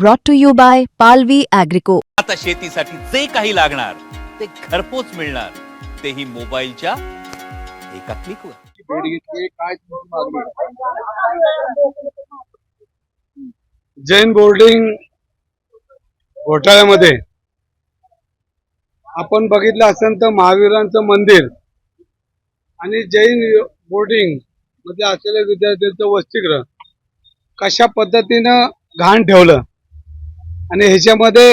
brought to you by Palvi Agrico. आता शेतीसाठी जे काही लागणार ते घरपोच मिळणार. तेही मोबाईलच्या एका क्लिकवर भेट घेतली काय तुमची मागणी जैन बोर्डिंग घोटाळ्यामध्ये आपण बघितलं असेल तर महावीरांचं मंदिर आणि जैन बोर्डिंगमध्ये असलेल्या विद्यार्थ्यांचं वसतिगृह कशा पद्धतीनं घाण ठेवलं? आणि ह्याच्यामध्ये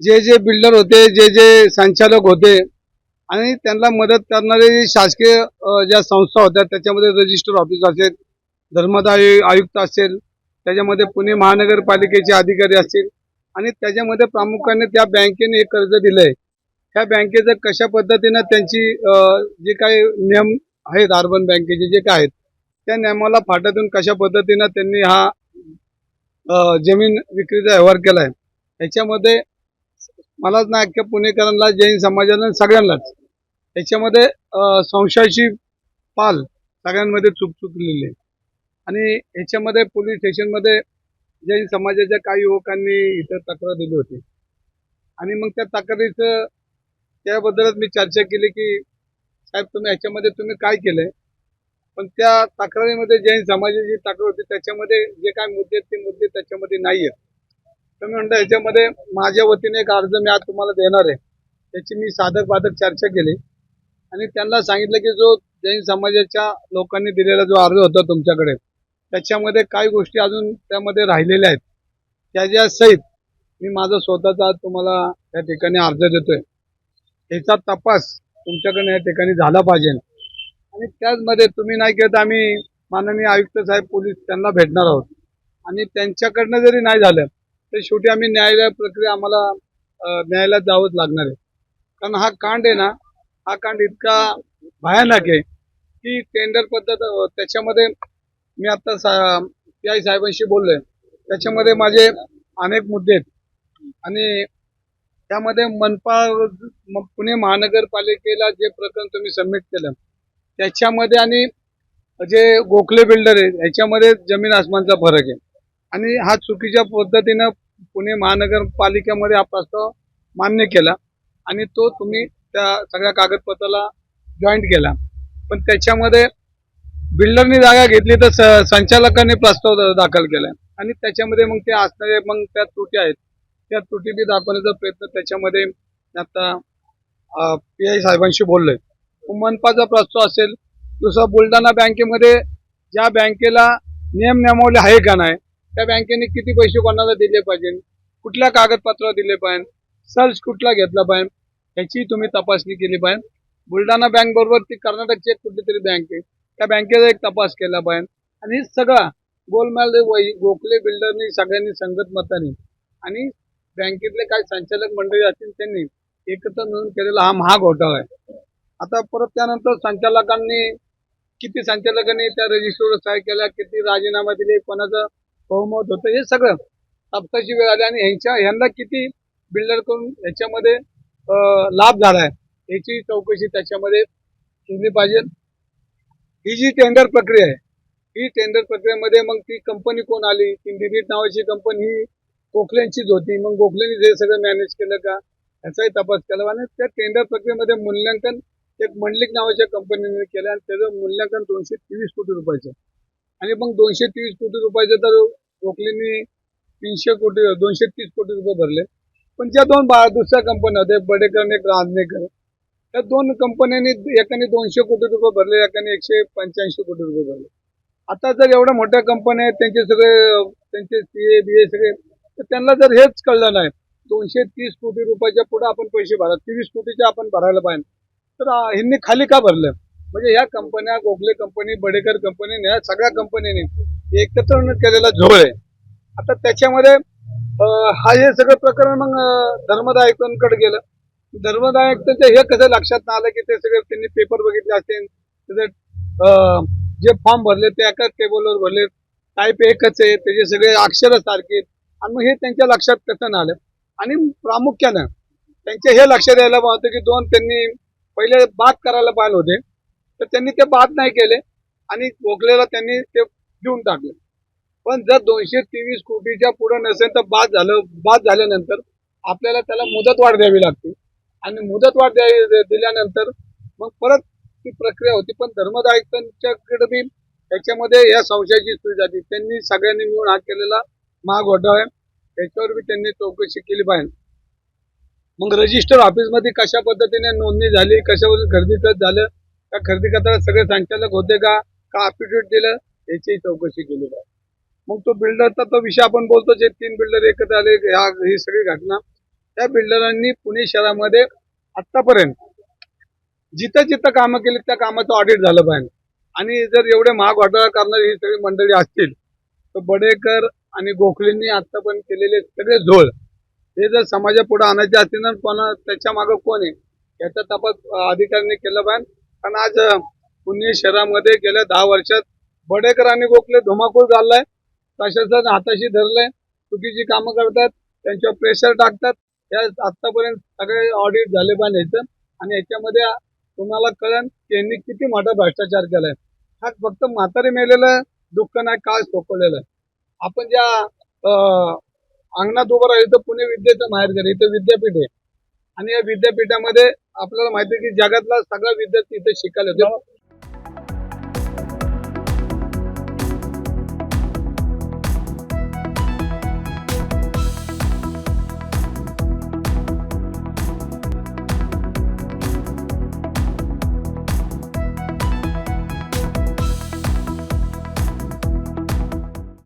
जे जे बिल्डर होते जे जे संचालक होते आणि त्यांना मदत करणारे शासकीय ज्या संस्था होत्या त्याच्यामध्ये रजिस्टर ऑफिस असेल धर्मदाय आयुक्त असेल त्याच्यामध्ये पुणे महानगरपालिकेचे अधिकारी असतील आणि त्याच्यामध्ये प्रामुख्याने त्या बँकेने एक कर्ज दिलंय. त्या बँकेचं कशा पद्धतीनं त्यांची जे काही नियम आहेत अर्बन बँकेचे जे काय आहेत त्या नियमाला फाट्यातून कशा पद्धतीनं त्यांनी हा जमीन विक्रीचा व्यवहार केला आहे याच्यामध्ये मलाच नाही अख्ख्या पुणेकरांना जैन समाजाला सगळ्यांनाच. याच्यामध्ये संशयाची पाल सगळ्यांमध्ये चूक चुकलेली. आहे आणि याच्यामध्ये पोलीस स्टेशनमध्ये जैन समाजाच्या काही युवकांनी इथं तक्रार दिली होती. आणि मग त्या तक्रारीचं त्याबद्दलच मी चर्चा केली की साहेब तुम्ही याच्यामध्ये तुम्ही काय केलंय? पण त्या तक्रारीमध्ये जैन समाजाची तक्रार होती त्याच्यामध्ये जे काय मुद्दे आहेत ते मुद्दे त्याच्यामध्ये नाही आहेत तर मी म्हणतो याच्यामध्ये माझ्या वतीने एक अर्ज मी आज तुम्हाला देणार आहे. त्याची मी साधक बाधक चर्चा केली. आणि त्यांना सांगितलं की जो जैन समाजाच्या लोकांनी दिलेला जो अर्ज होता तुमच्याकडे त्याच्यामध्ये काही गोष्टी अजून त्यामध्ये राहिलेल्या आहेत. त्याच्या सहित मी माझा स्वतःचा आज तुम्हाला या ठिकाणी अर्ज देतोय. याचा तपास तुमच्याकडे या ठिकाणी झाला पाहिजे. आणि त्याचमध्ये तुम्ही नाही केलं तर आम्ही माननीय आयुक्त साहेब पोलीस त्यांना भेटणार आहोत. आणि त्यांच्याकडनं जरी नाही झालं तर शेवटी आम्ही न्यायालय प्रक्रिया आम्हाला न्यायालयात जावंच लागणार आहे. कारण हा कांड आहे ना हा कांड इतका भयानक आहे की टेंडर पद्धत त्याच्यामध्ये मी आता सा पी आय साहेबांशी बोललोय. त्याच्यामध्ये माझे अनेक मुद्दे आहेत. आणि त्यामध्ये मनपा पुणे महानगरपालिकेला जे प्रकरण तुम्ही सबमिट केलं त्याच्यामध्ये आणि जे गोखले बिल्डर आहे ह्याच्यामध्ये जमीन आसमानचा फरक आहे. आणि हा चुकीच्या पद्धतीनं पुणे महानगरपालिकेमध्ये हा प्रस्ताव मान्य केला आणि तो तुम्ही त्या सगळ्या कागदपत्राला जॉईंट केला. पण त्याच्यामध्ये बिल्डरनी जागा घेतली तर स- संचालकांनी प्रस्ताव दाखल केला. आणि त्याच्यामध्ये मग ते असणारे मग त्या त्रुटी आहेत. त्या त्रुटी बी दाखवण्याचा प्रयत्न त्याच्यामध्ये आता पी आय साहेबांशी बोललोय. मनपाचा प्रस्ताव असेल दुसरा बुलढाणा बँकेमध्ये ज्या बँकेला नियम नियमावली आहे का नाही त्या बँकेने किती पैसे कोणाला दिले पाहिजे कुठल्या कागदपत्र दिले पाहिजे सर्च कुठला घेतला पाहिजे ह्याची तुम्ही तपासणी केली पाहिजे. बुलढाणा बँक बरोबर ती कर्नाटकची एक कुठलीतरी बँक आहे त्या बँकेचा एक तपास केला पाहिजे. आणि हे सगळा गोलमाल गोखले बिल्डरनी सगळ्यांनी संगत मताने आणि बँकेतले काही संचालक मंडळी असतील त्यांनी एकत्र मिळून केलेला हा महा घोटाळा आहे. आता परत त्यानंतर संचालकांनी किती संचालकांनी त्या रजिस्टरवर सह्या केल्या किती राजीनामा दिले कोणाचं बहुमत होतं हे सगळं तपासाची वेळ आली आणि ह्यांच्या ह्यांना किती बिल्डर करून ह्याच्यामध्ये लाभ झाला आहे याची चौकशी त्याच्यामध्ये केली पाहिजे. ही जी टेंडर प्रक्रिया आहे ही टेंडर प्रक्रियेमध्ये मग ती कंपनी कोण आली? ती मिनिट नावाची कंपनी ही गोखल्यांचीच होती. मग गोखलेनी जे सगळं मॅनेज केलं का? याचाही तपास केला. आणि त्या टेंडर प्रक्रियेमध्ये मूल्यांकन एक मंडलिक नावाच्या कंपनीने केलं आणि त्याचं मूल्यांकन दोनशे तेवीस कोटी रुपयाचं. आणि मग दोनशे तेवीस कोटी रुपयाचं तर गोखलेनी तीनशे कोटी दोनशे तीस कोटी रुपये भरले. पण ज्या दोन बा दुसऱ्या कंपन्या होत्या बडेकर आणि एक रांजणेकर त्या दोन कंपन्यांनी एकाने दोनशे कोटी रुपये भरले एकाने एकशे पंच्याऐंशी कोटी रुपये भरले. आता जर एवढ्या मोठ्या कंपन्या आहेत त्यांचे सगळे त्यांचे सी ए बी ए सगळे तर त्यांना जर हेच कळलं नाही दोनशे तीस कोटी रुपयाच्या पुढे आपण पैसे भरा तेवीस कोटीचे आपण भरायला पाहिजे. तर ह्यांनी खाली का भरलं? म्हणजे ह्या कंपन्या गोखले कंपनी बडेकर कंपनी ह्या सगळ्या कंपनीने एकत्र केलेला झोळ आहे. आता त्याच्यामध्ये हा हे सगळं प्रकरण मग अं, धर्मदा आयुक्तांकडे गेलं. धर्मदा आयुक्तांच्या हे कसं लक्षात नाही आलं की ते सगळे त्यांनी पेपर बघितले असतील? त्याचे जे फॉर्म भरले ते एकाच टेबलवर भरले. टाईप एकच आहे त्याचे सगळे अक्षर सारखे आहेत. आणि मग हे त्यांच्या लक्षात कसं नाही आलं? आणि प्रामुख्यानं त्यांच्या हे लक्षात यायला पाहतं की दोन त्यांनी पहिले बाद करायला पाहिजे होते. तर त्यांनी ते बाद नाही केले आणि गोखलेला त्यांनी ते देऊन टाकले. पण जर दोनशे तेवीस कोटीच्या पुढे नसेल तर बाद झालं बाद झाल्यानंतर आपल्याला त्याला मुदतवाढ द्यावी लागते. आणि मुदतवाढ द्यावी दिल्यानंतर मग परत ती प्रक्रिया होती. पण धर्मदायकांच्याकडे बी त्याच्यामध्ये या संशयाची सुई जाते. त्यांनी सगळ्यांनी मिळून हा केलेला महाघोटाळा आहे. त्याच्यावर बी त्यांनी चौकशी केली पाहिजे. मग रजिस्टर ऑफिसमध्ये कशा पद्धतीने नोंदणी झाली कशा खरेदी खत झालं त्या खरेदी खताला सगळे संचालक होते का? का अफिडेविट दिलं? याचीही चौकशी केली पाहिजे मग तो बिल्डरचा तो विषय आपण बोलतो जे तीन बिल्डर एकत्र आले ह्या ही सगळी घटना. त्या बिल्डरांनी पुणे शहरामध्ये आत्तापर्यंत जिथं जिथं कामं केली त्या कामाचं ऑडिट झालं पाहिजे आणि जर एवढे महाग घोटाळा करणारी ही सगळी मंडळी असतील तर बडेकर आणि गोखलेंनी आत्तापर्यंत केलेले सगळे झोळ हे जर समाजापुढे आणायचे असतील ना पण त्याच्या मागं कोण आहे याचा तपास अधिकाऱ्यांनी केला पाहिजे. कारण आज पुणे शहरामध्ये गेल्या दहा वर्षात बडेकर आणि गोखले धुमाकूळ झालाय प्रशासन हाताशी धरलंय चुकीची कामं करतात त्यांच्यावर प्रेशर टाकतात. या आतापर्यंत सगळे ऑडिट झाले पाहिजे याचं. आणि याच्यामध्ये तुम्हाला कळेल की यांनी किती मोठा भ्रष्टाचार केलाय. हा फक्त म्हातारी मेलेलं दुःख नाही काळ सोपवलेलं आहे. आपण ज्या अंगणात उभं राहिलं तर पुणे विद्येचं माहेरघर इथं विद्यापीठ आहे. आणि या विद्यापीठामध्ये आपल्याला माहिती आहे की जगातला सगळा विद्यार्थी इथे शिकायला येतो.